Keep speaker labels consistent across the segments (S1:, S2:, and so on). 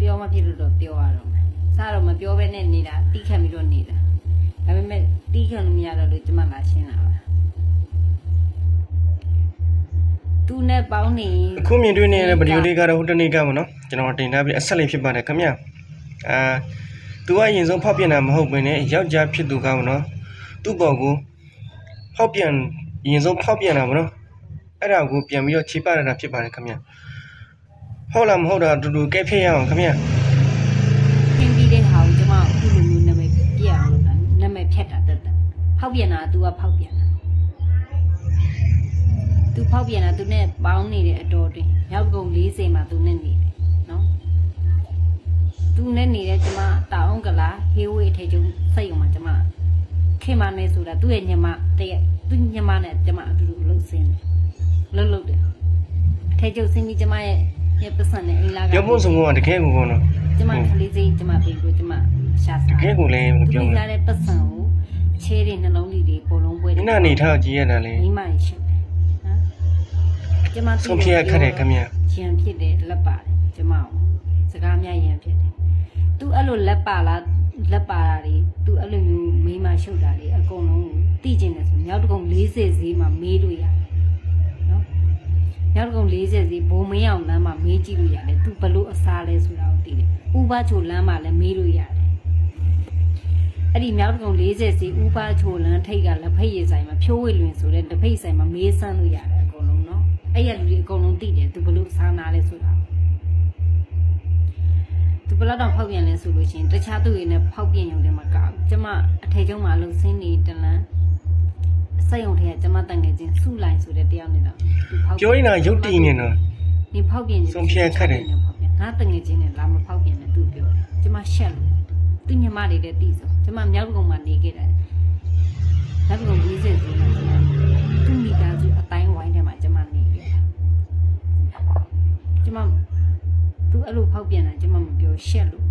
S1: ပြောမဖြစ်လို့တော့ပြောရတော့မယ်စားတော့မပြောဘဲနဲ့နေတာတီးခံပြီးတော့နေတာဒါပေမဲ့တီးခံလို့မရတော့လို့ကျမလာရှင်းလာပါသူနဲ့ပေါင်းနေ
S2: အခုမြင်တွေ့နေရတဲ့ဗီဒီယိုလေးကတော့ဟိုတနေ့ကပေါ့နော်ကျွန်တော်တင်ထားပြီးအဆက်လေးဖြစ်ပါတယ်ခင်ဗျအာသူကရင်ဆုံးဖောက်ပြန်တာမဟုတ်ဘဲနဲ့ယောက်ျားဖြစ်သူကပေါ့နော်သူ့ပေါ်ကိုဖောက်ပြန်ရင်ဆုံးဖောက်ပြန်တာပေါ့နော်အဲ့ဒါကိုပြန်ပြီးတော့ခြေပရတာဖြစ်ပါတယ်ခင်ဗျ ဟုတ်လားမဟုတ်တာအတူတူကဲဖြစ်ရအောင်ခင်ဗျ
S1: ခင်းပြီးတဲ့ဟာကိုကျမအခုလိုမျိုးနာမည်ပြရအောင်လို့တာနာမည်ဖြတ်တာတက်တက်ဖောက်ပြန်တာက तू ကဖောက်ပြန်တာ तू ဖောက်ပြန်တာ तू နဲ့ပေါင်းနေတဲ့အတော်တွင်ရောက်ကုန်40မှာ तू နဲ့နေတယ်နော် तू နဲ့နေတဲ့ကျမတာအောင်ကလာဟေးဝေးထဲကျုံစိတ်ုံမှာကျမခင်မနဲ့ဆိုတာသူ့ရဲ့ညမတည့်သူ့ညမနဲ့ကျမအတူတူလှုပ်ဆင်းတယ်လှုပ်လှုပ်တယ်အထဲကျုပ်ဆင်းပြီးကျမရဲ့ ရဲ့ပစံနဲ့အင်လာက
S2: ပြောဖို့ဆိုတော့တကယ်ကိုပေါ့နော်
S1: ကျမကလေးစိတ်ကျမပြီးလို့ကျမရှာ
S2: တ
S1: စား
S2: ကယ်ကိုလည်းမ
S1: သူ
S2: ပြော
S1: ပြီး
S2: ဘူး
S1: လာတဲ့ပတ်စံကိုချဲတဲ့နှလုံးလေးတွေပုံလုံးပွဲ
S2: ညနေထားကြည့်ရတာလေ
S1: မိမရရှိတယ်ဟမ်ကျမ
S2: ဆုံးဖြတ်ရခက်တယ်ခင်ဗျ
S1: ရန်ဖြစ်တယ်လက်ပါတယ်ကျမအောင်စကားများရန်ဖြစ်တယ်သူအဲ့လိုလက်ပါလားလက်ပါတာတွေသူအဲ့လိုမျိုးမိမရှုပ်တာတွေအကုန်လုံးကိုသိကျင်တယ်ဆိုမြောက်တကုံ40ဈေးမှာမေးလို့ရတယ်နော် မြောက်တကုံ40ဈေးဘုံမင်းအောင်လမ်းမှာမေးကြည့်လို့ရတယ်သူဘလို့အစားလဲဆိုတာကိုသိတယ်ဥပချိုလမ်းမှာလည်းမေးလို့ရတယ်အဲ့ဒီမြောက်တကုံ40စီဥပချိုလန်းထိတ်ကလက်ဖိတ်ရည်ဆိုင်မှာဖြိုးဝေလွင်ဆိုတဲ့လက်ဖိတ်ဆိုင်မှာမေးဆန်းလို့ရတယ်အကုန်လုံးနော်အဲ့ရလူတွေအကုန်လုံးသိတယ်သူဘလို့စားနာလဲဆိုတာသူဘလောက်တော့ဖောက်ပြန်လဲဆိုလို့ရှိရင်တခြားသူတွေနဲ့ဖောက်ပြန်ရုံတည်းမှာကောက်ကျမအထေကျုံမှာအလုပ်ဆင်းနေတလန်း စိတ်ုံထဲကကျမတန်ငယ်ချင်းစုလိုက်ဆိုတဲ့တယောက်နေတော့သူဖောက်
S2: ပြောနေတာရုပ်တည်နေတော့
S1: နေဖောက်ပြန်
S2: ဆုံးဖြတ်ခက်တယ်
S1: ဖောက်ပြန်ငါတငယ်ချင်းနဲ့လာမဖောက်ပြန်နဲ့သူပြောတယ်ကျမရှက်လို့သူညမတွေလည်းတီးဆိုကျမမြောက်ကုံမှာနေခဲ့တယ်မြောက်ကုံ40ဆိုတော့ကျမသူမိသားစုအတိုင်းဝိုင်းထဲမှာကျမနေခဲ့တာကျမသူအဲ့လိုဖောက်ပြန်တာကျမမပြောရှက်လို့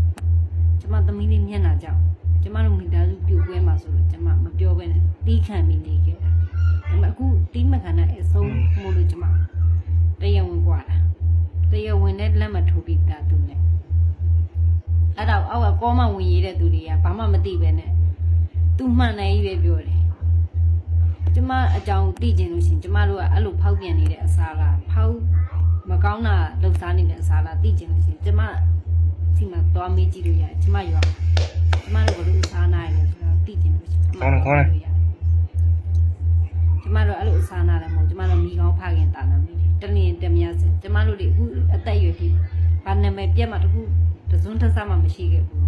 S1: ကျမသမီးလေးမျက်နှာကြောက် ကျမတို့မိသားစုပြိုကွဲမှာဆိုလို့ကျမမပြောဘဲနဲ့တီးခံပြီးနေခဲ့တာဒါပေမဲ့အခုတီးမခံတဲ့အဆုံးမို့လို့ကျမတရားဝင်กว่าတာ တရားဝင်နဲ့လက်မထိုးပြီးသားသူနဲ့အဲ့တော့အောက်ကကောမဝင်ရတဲ့သူတွေကဘာမှမသိပဲနဲ့သူမှန်တယ်ကြီးပဲပြောတယ်ကျမအကြောင်းသိကျင်လို့ရှရင်ကျမတို့ကအဲ့လိုဖောက်ပြန်နေတဲ့အစားလားဖောက်မကောင်းတာလှုပ်ရှားနေတဲ့အစားလားသိကျင်လို့ရှရင်ကျမစီမှာသွားမေးကြည့်လို့ရတယ်ကျမရွာ ကျင်လို့ရှရင်ကျမသွားမေးလို့ရတယ်ကျမတို့အဲ့လိုအစားနာလည်းမဟုတ်ကျမတို့မိကောင်းဖခင်တာနာမိတယ်တလျင်တမရစကျမတို့တွေအခုအသက်အရွယ်ဒီဘာနာမည်ပြတ်မှတခုတစွန်းတဆမှမရှိခဲ့ဘူး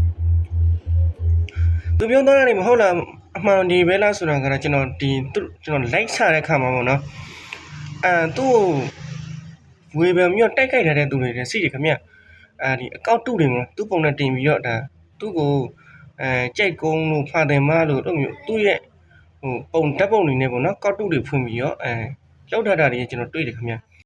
S2: သူပြောသားတယ်မဟုတ်လားအမှန်ဒီပဲလားဆိုတာကတော့ကျွန်တော်ဒီသူကျွန်တော် like ချတဲ့ခါမှာပေါ့နော်အဲသူ့ကိုဝေဘယ်မြို့တိုက်ခိုက်ထားတဲ့သူတွေလည်းစီတယ်ခင်ဗျအဲဒီအကောက်တုတွေမလို့သူ့ပုံနဲ့တင်ပြီးတော့ဒါသူ့ကို အဲကြိုက်ကုန်းလို့ဖာတယ်မလို့တို့မျိုးသူ့ရဲ့ဟိုပုံဓာတ်ပုံတွေနဲ့ပေါ့နော်ကောက်တုတွေဖွင့်ပြီးတော့အဲလောက်ထားတာတွေကျွန်တော်တွေ့တယ်ခင်ဗျ